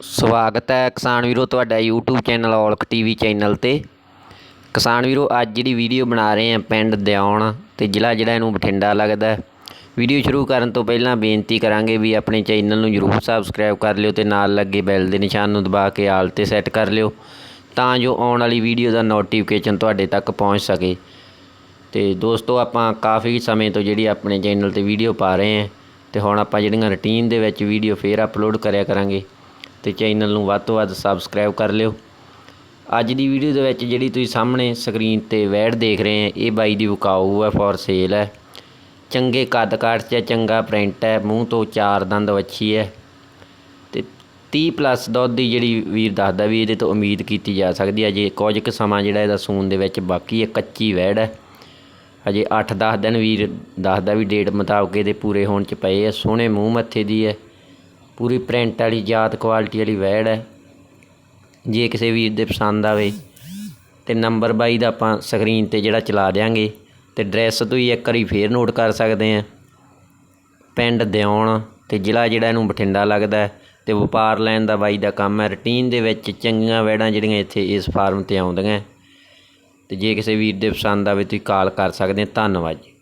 ਸਵਾਗਤ ਹੈ ਕਿਸਾਨ ਵੀਰੋ ਤੁਹਾਡਾ YouTube channel Aulakh TV channel ਤੇ। ਕਿਸਾਨ ਵੀਰੋ, ਅੱਜ ਜਿਹੜੀ ਵੀਡੀਓ ਬਣਾ ਰਹੇ ਹਾਂ ਪਿੰਡ ਦਿਉਣ ਤੇ ਜ਼ਿਲ੍ਹਾ ਜਿਹੜਾ ਇਹਨੂੰ ਬਠਿੰਡਾ ਲੱਗਦਾ ਵੀਡੀਓ ਸ਼ੁਰੂ ਕਰਨ ਤੋਂ ਪਹਿਲਾਂ ਬੇਨਤੀ ਕਰਾਂਗੇ ਵੀ ਆਪਣੇ ਚੈਨਲ ਨੂੰ ਜਰੂਰ ਸਬਸਕ੍ਰਾਈਬ ਕਰ ਲਿਓ ਤੇ ਨਾਲ ਲੱਗੇ ਬੈਲ ਦੇ ਨਿਸ਼ਾਨ ਨੂੰ ਦਬਾ ਕੇ ਆਲ ਤੇ ਸੈੱਟ ਕਰ ਲਿਓ ਤਾਂ ਜੋ ਆਉਣ ਵਾਲੀ ਵੀਡੀਓ ਦਾ ਨੋਟੀਫਿਕੇਸ਼ਨ ਤੁਹਾਡੇ ਤੱਕ ਪਹੁੰਚ ਸਕੇ। ਤੇ ਦੋਸਤੋ, ਆਪਾਂ ਕਾਫੀ ਸਮੇਂ ਤੋਂ ਜਿਹੜੀ ਆਪਣੇ ਚੈਨਲ ਤੇ ਵੀਡੀਓ ਪਾ ਰਹੇ ਹਾਂ ਤੇ ਹੁਣ ਆਪਾਂ ਜਿਹੜੀਆਂ ਰੁਟੀਨ ਦੇ ਵਿੱਚ ਵੀਡੀਓ ਫੇਰ ਅਪਲੋਡ ਕਰਿਆ ਕਰਾਂਗੇ। ਤੇ ਚੈਨਲ ਨੂੰ ਵੱਧ ਤੋਂ ਵੱਧ ਸਬਸਕ੍ਰਾਈਬ ਕਰ ਲਿਓ। ਅੱਜ ਦੀ ਵੀਡੀਓ ਦੇ ਵਿੱਚ ਜਿਹੜੀ ਤੁਸੀਂ ਸਾਹਮਣੇ ਸਕਰੀਨ ਤੇ ਵੈੜ ਦੇਖ ਰਹੇ ਆ ਇਹ ਬਾਈ ਦੀ ਵਿਕਾਊ ਹੈ ਫॉर ਸੇਲ ਹੈ ਚੰਗੇ ਕੱਦ ਕਾਠ 'ਚ ਹੈ, ਚੰਗਾ ਪ੍ਰਿੰਟ ਹੈ ਮੂੰਹ ਤੋਂ ਚਾਰ ਦੰਦ ਵੱਛੀ ਹੈ ਤੇ 30 ਪਲੱਸ ਦੁੱਧ ਦੀ ਜਿਹੜੀ ਵੀਰ ਦੱਸਦਾ ਵੀ ਇਹਦੇ ਤੋਂ ਉਮੀਦ ਕੀਤੀ ਜਾ ਸਕਦੀ ਹੈ ਜੇ ਕੁਝ ਕੁ ਸਮਾਂ ਜਿਹੜਾ ਇਹਦਾ ਸੂਣ ਦੇ ਵਿੱਚ ਬਾਕੀ ਹੈ ਕੱਚੀ ਵੈੜ ਹੈ ਹਜੇ 8-10 ਦਿਨ ਵੀਰ ਦੱਸਦਾ ਵੀ ਡੇਟ ਮੁਤਾਬਕ ਇਹਦੇ ਪੂਰੇ ਹੋਣ ਚ ਪਏ ਆ ਸੋਹਣੇ ਮੂੰਹ ਮੱਥੇ ਦੀ ਹੈ ਪੂਰੀ ਪ੍ਰਿੰਟ ਵਾਲੀ, ਜਾਤ ਕੁਆਲਿਟੀ ਵਾਲੀ ਵੈੜ ਹੈ। ਜੇ ਕਿਸੇ ਵੀਰ ਦੇ ਪਸੰਦ ਆਵੇ ਤੇ ਨੰਬਰ ਬਾਈ ਦਾ ਆਪਾਂ ਸਕਰੀਨ ਤੇ ਜਿਹੜਾ ਚਲਾ ਦਿਆਂਗੇ ਤੇ ਐਡਰੈਸ ਤੁਸੀਂ ਇੱਕ ਵਾਰੀ ਫੇਰ ਨੋਟ ਕਰ ਸਕਦੇ ਆ। ਪਿੰਡ ਦਿਉਣ ਤੇ ਜ਼ਿਲ੍ਹਾ ਜਿਹੜਾ ਇਹਨੂੰ ਬਠਿੰਡਾ ਲੱਗਦਾ ਹੈ ਤੇ ਵਪਾਰ ਲੈਣ ਦਾ ਬਾਈ ਦਾ ਕੰਮ ਹੈ। ਰੁਟੀਨ ਦੇ ਵਿੱਚ ਚੰਗੀਆਂ ਵੈੜਾਂ ਜਿਹੜੀਆਂ ਇੱਥੇ ਇਸ ਫਾਰਮ ਤੇ ਆਉਂਦੀਆਂ ਤੇ ਜੇ ਕਿਸੇ ਵੀਰ ਦੇ ਪਸੰਦ ਆਵੇ ਤੁਸੀਂ ਕਾਲ ਕਰ ਸਕਦੇ ਆ। ਧੰਨਵਾਦ ਜੀ।